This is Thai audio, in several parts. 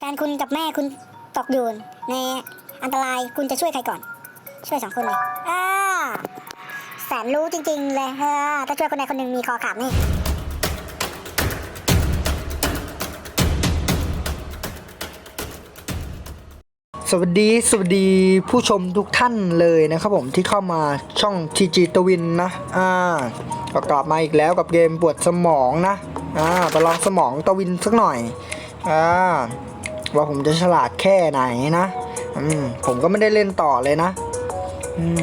แฟนคุณกับแม่คุณตกอยู่ในอันตรายคุณจะช่วยใครก่อน ช่วยสองคนเลยอ่าแสนรู้จริง ๆ เลยเออถ้าช่วยคนใดคนหนึ่งมีคอขาดนี่สวัสดีสวัสดีผู้ชมทุกท่านเลยนะครับผมที่เข้ามาช่อง TG ตวินนะ อ่าก็กลับมาอีกแล้วกับเกมปวดสมองนะ อ่าประลองสมองตวินสักหน่อย อ่า ว่าผมจะฉลาดแค่ไหนนะอืมผมก็ไม่ได้เล่นต่อเลยนะอืม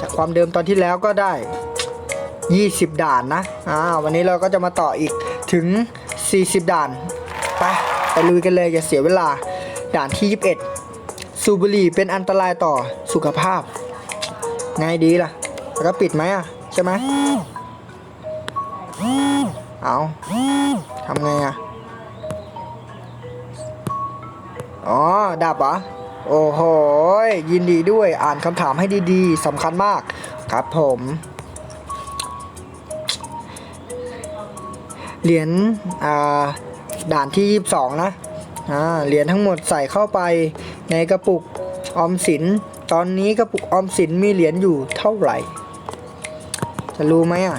จากความเดิมตอนที่แล้วก็ได้ 20 ด่านนะอ่าวันนี้เราก็จะมาต่ออีกถึง 40 ด่าน ไป ไปลุยกันเลยอย่าเสียเวลา ด่านที่ 21 สูบบุหรี่เป็นอันตรายต่อสุขภาพไงดีล่ะ แล้วก็ปิดไหมอะ ใช่ไหมเอาทำไงอะ อ๋อดับเหรอโอ้โหยินดีด้วยอ่านคำถามให้ดีๆสำคัญมากครับผม เหรียญด่านที่ 22 นะอ่าเหรียญทั้งหมดใส่เข้าไปในกระปุกออมสิน ตอนนี้กระปุกออมสินมีเหรียญอยู่เท่าไหร่ จะรู้ไหมอะ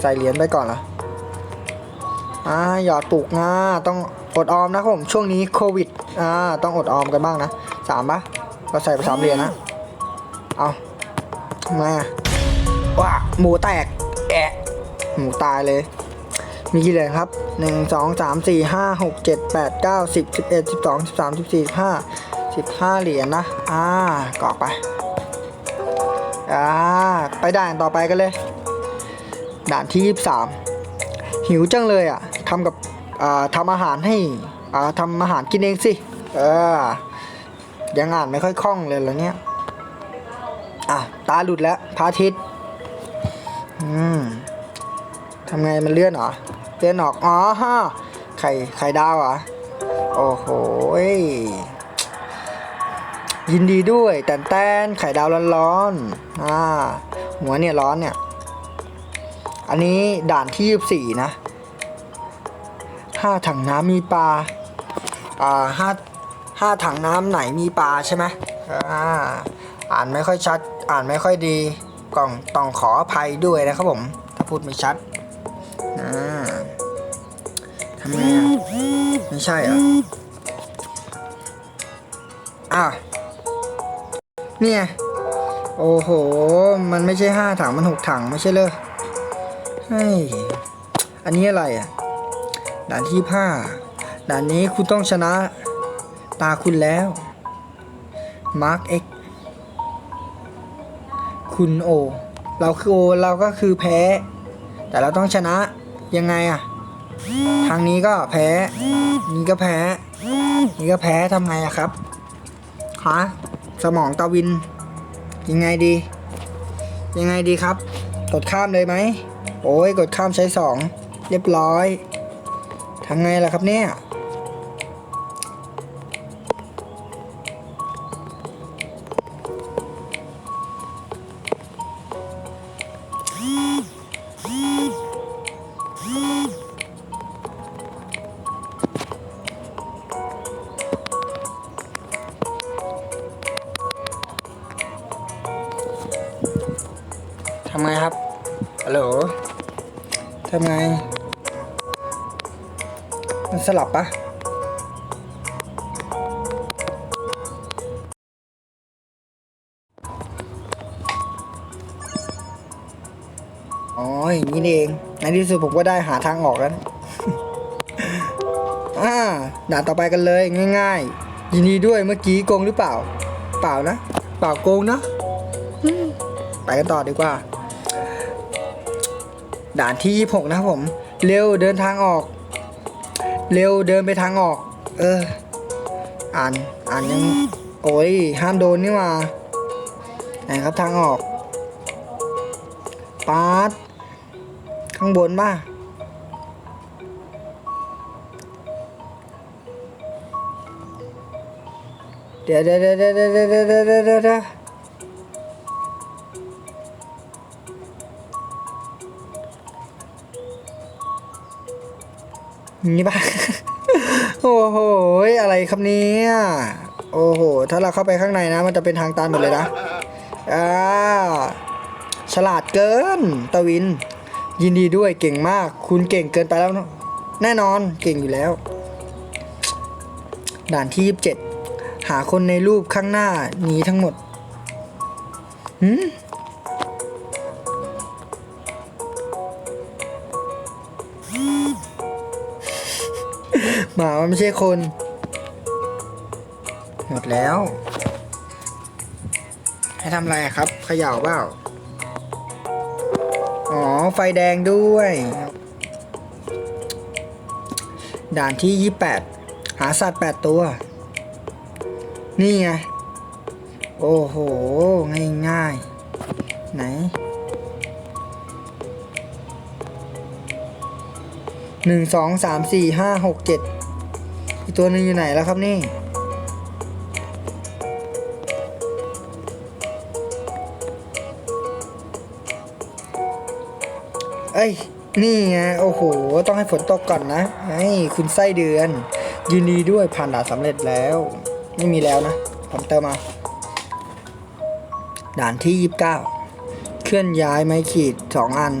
ใส่เหรียญไปก่อนเหรออ่าหยอดปุกนะต้อง อดออมนะครับผมช่วงนี้โควิดอ่าต้องอดออมกันบ้างนะสามปะเราใส่ไปสามเหรียญนะเอาทำไมอะว้าหมูแตกแอะหมูตายเลย มีกี่เหรียญครับหนึ่งสองสามสี่ห้าหกเจ็ดแปดเก้าสิบสิบเอ็ดสิบสองสิบสามสิบสี่สิบห้าสิบห้าเหรียญนะอ่ากรอกไปอ่าไปด่านต่อไปกันเลย ด่านที่ยี่สิบสามหิวจังเลยอะทำกับ ทำอาหารให้อ่าทำอาหารกินเองสิเออยังอ่านไม่ค่อยคล่องเลยแล้วเนี่ยอะตาหลุดแล้วพระอาทิตย์อืมทำไงมันเลื่อนเหรอเลื่อนออกอ๋อฮะไข่ไข่ดาวเหรอโอ้โหยินดีด้วยแต่นแต้นไข่ดาวร้อนๆอ่าหัวเนี่ยร้อนเนี่ย อันนี้ด่านที่ยี่สี่นะ ห้าถังน้ำมีปลา อ่าห้าห้าถังน้ำไหนมีปลาใช่ไหมอ่าอ่านไม่ค่อยชัด อ่านไม่ค่อยดี กล่องต้องขออภัยด้วยนะครับผม ถ้าพูดไม่ชัดอ่าทำไงอะไม่ใช่เหรออะเนี่ยโอ้โห มันไม่ใช่ห้าถัง มันหกถัง ไม่ใช่เลยเฮ้ย อันนี้อะไรอะ ด่านที่ผ้าด่านนี้คุณต้องชนะตาคุณแล้ว มาร์คเอ็กคุณโอ เราคือโอ เราก็คือแพ้ แต่เราต้องชนะยังไงอะทางนี้ก็แพ้ นี่ก็แพ้ นี่ก็แพ้ทำไงอะครับฮะสมองตาวิน ยังไงดี ยังไงดีครับ กดข้ามเลยไหม โอ้ยกดข้ามใช้สองเรียบร้อย ทำไงล่ะครับเนี่ย ทำไงครับ ฮัลโหล ทำไง มันสลับปะอ๋ออย่างนี้นี่เอง ในที่สุดผมก็ได้หาทางออกแล้วอ่าด่านต่อไปกันเลยง่าย ๆ ยินดีด้วยเมื่อกี้โกงหรือเปล่า เปล่านะ เปล่าโกงนะไปกันต่อดีกว่า ด่านที่ 26 นะครับผม เร็วเดินทางออก เร็วเดินไปทางออก เออ อ่านอ่านยังโอ้ยห้ามโดนนี่มาไหนครับทางออกปาดข้างบนป่ะเดี๋ยวเดี๋ยวเดี๋ยวเดี๋ยวเดี๋ยวเดี๋ยว นี่ป่ะโอ้โหอะไรครับเนี่ยโอ้โห ถ้าเราเข้าไปข้างในนะ มันจะเป็นทางตันหมดเลยนะอ่าฉลาดเกิน ตะวิน ยินดีด้วยเก่งมาก คุณเก่งเกินไปแล้วแน่นอนเก่งอยู่แล้ว ด่านที่ 27 หาคนในรูปข้างหน้านี้ทั้งหมดหืม หมามันไม่ใช่คน หมดแล้ว ให้ทำอะไรครับเขย่าเปล่าอ๋อ ไฟแดงด้วย ด่านที่ 28 หาสัตว์ 8 ตัว นี่ไง โอ้โห ง่ายๆไหน หนึ่งสองสามสี่ห้าหกเจ็ด ตัวหนึ่งอยู่ไหนแล้วครับนี่ เอ้ย นี่ไง โอ้โห ต้องให้ฝนตกก่อนนะไอ้คุณไส้เดือน ยินดีด้วยผ่านด่านสำเร็จแล้ว ไม่มีแล้วนะ ผมเติมมา ด่านที่ 29 เคลื่อนย้ายไม้ขีดสองอัน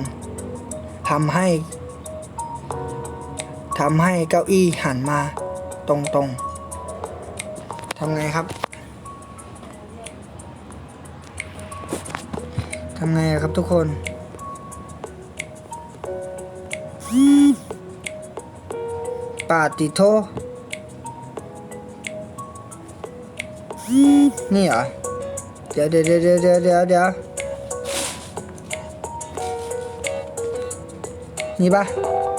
ทำให้ทำให้เก้าอี้หันมา ตรงๆทำไงครับทำไงครับทุกคนปาติโทนี่เหรอ เดี๋ยวเดี๋ยวเดี๋ยวเดี๋ยวเดี๋ยวเดี๋ยวเดี๋ยวนี่ปะ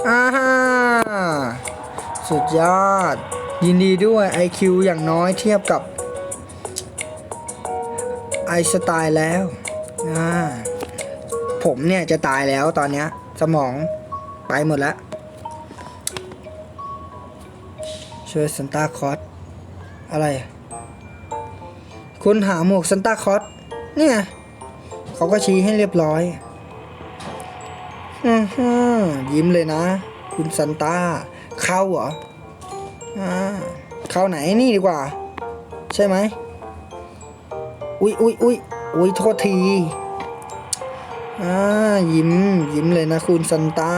อ่าฮ่าสุดยอด ยินดีด้วย IQ อย่างน้อยเทียบกับไอสไตล์แล้วอ่าผมเนี่ยจะตายแล้วตอนเนี้ย สมองไปหมดแล้วช่วยซันตาคอสอะไร คุณหาหมวกซันตาคอสเนี่ยเขาก็ชี้ให้เรียบร้อยอือหือยิ้มเลยนะ คุณซันตาเข้าเหรอ อ่าเข้าไหนนี่ดีกว่า ใช่ไหมอุ๊ยอุ๊ยอุ๊ยอุ๊ยโทษทีอ่ายิ้มยิ้มเลยนะคุณซันตา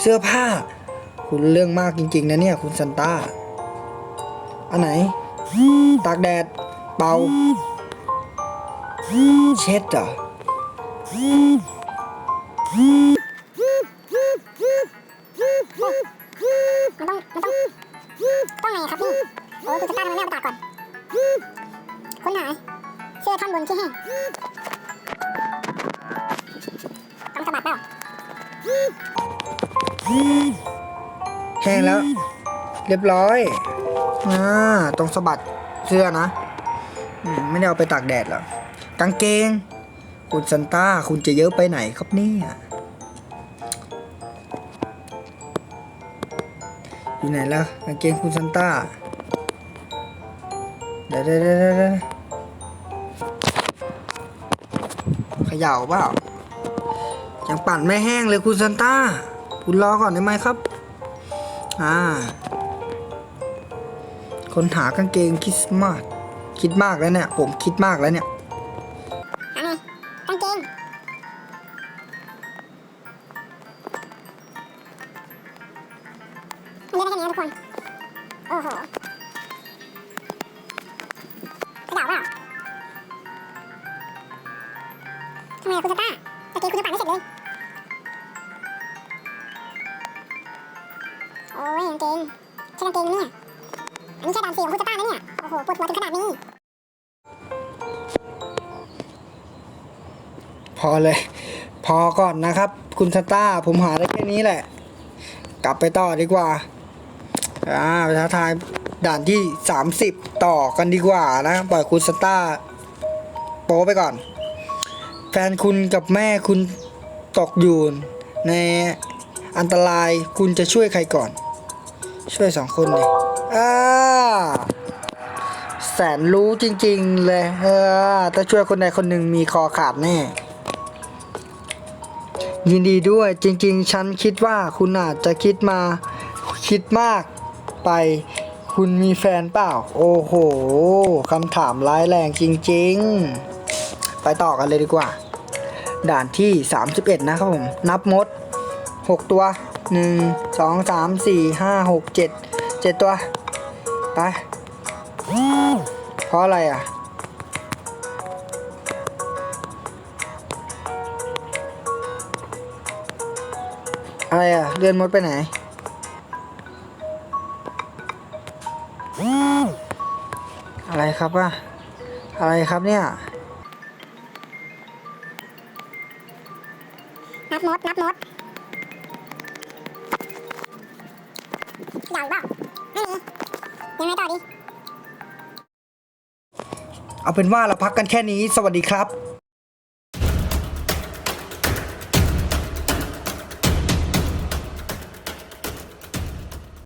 เสื้อผ้า คุณเรื่องมากจริง ๆ นะเนี่ย คุณซันตาอันไหน ตากแดด เป่า เช็ดเหรอ เรียบร้อยอ่าตรงสะบัดเสื้อนะไม่ได้เอาไปตากแดดหรอกกางเกง คุณซันต้าคุณจะเยอะไปไหนครับเนี่ยอยู่ไหนแล้วกางเกงคุณซันต้าเดี๋ยวเดี๋ยวเดี๋ยวเดี๋ยวเดี๋ยวเขย่าเปล่ายังปั่นไม่แห้งเลยคุณซันต้า คุณรอก่อนได้ไหมครับ อ่า คนหากางเกงคริสต์มาสคิดมากแล้วเนี่ย ผมคิดมากแล้วเนี่ยอันไงกางเกงมันเยอะได้แค่นี้ทุกคน โอ้โห ช่ด่านสี่ของคุณสต้านะเนี่ย โอ้โหปวดหัวถึงขนาดนี้ พอเลย พอก่อนนะครับ คุณสต้าผมหาได้แค่นี้แหละ กลับไปต่อดีกว่า อ่าไปท้าทายด่านที่ 30 ต่อกันดีกว่านะ ปล่อยคุณสต้าโป๊ไปก่อน แฟนคุณกับแม่คุณตกอยู่ในอันตรายคุณจะช่วยใครก่อน ช่วยสองคนเลย อ่าแสนรู้จริง ๆ เลย เออ ถ้าช่วยคนใดคนหนึ่งมีคอขาดแน่ ยินดีด้วยจริง ๆ ฉันคิดว่าคุณอาจจะคิดมาคิดมากไป คุณมีแฟนเปล่า โอ้โหคำถามร้ายแรงจริง ๆ ไปต่อกันเลยดีกว่า ด่านที่ 31 นะครับผม นับมด 6 ตัว 1 2 3 4 5 6 7 7ตัว ไป เพราะอะไรอะ อะไรอะ เลื่อนมดไปไหน อะไรครับอะ อะไรครับเนี่ยนับมดนับมดอยากเปล่า ยังไงต่อดี เอาเป็นว่าเราพักกันแค่นี้ สวัสดีครับ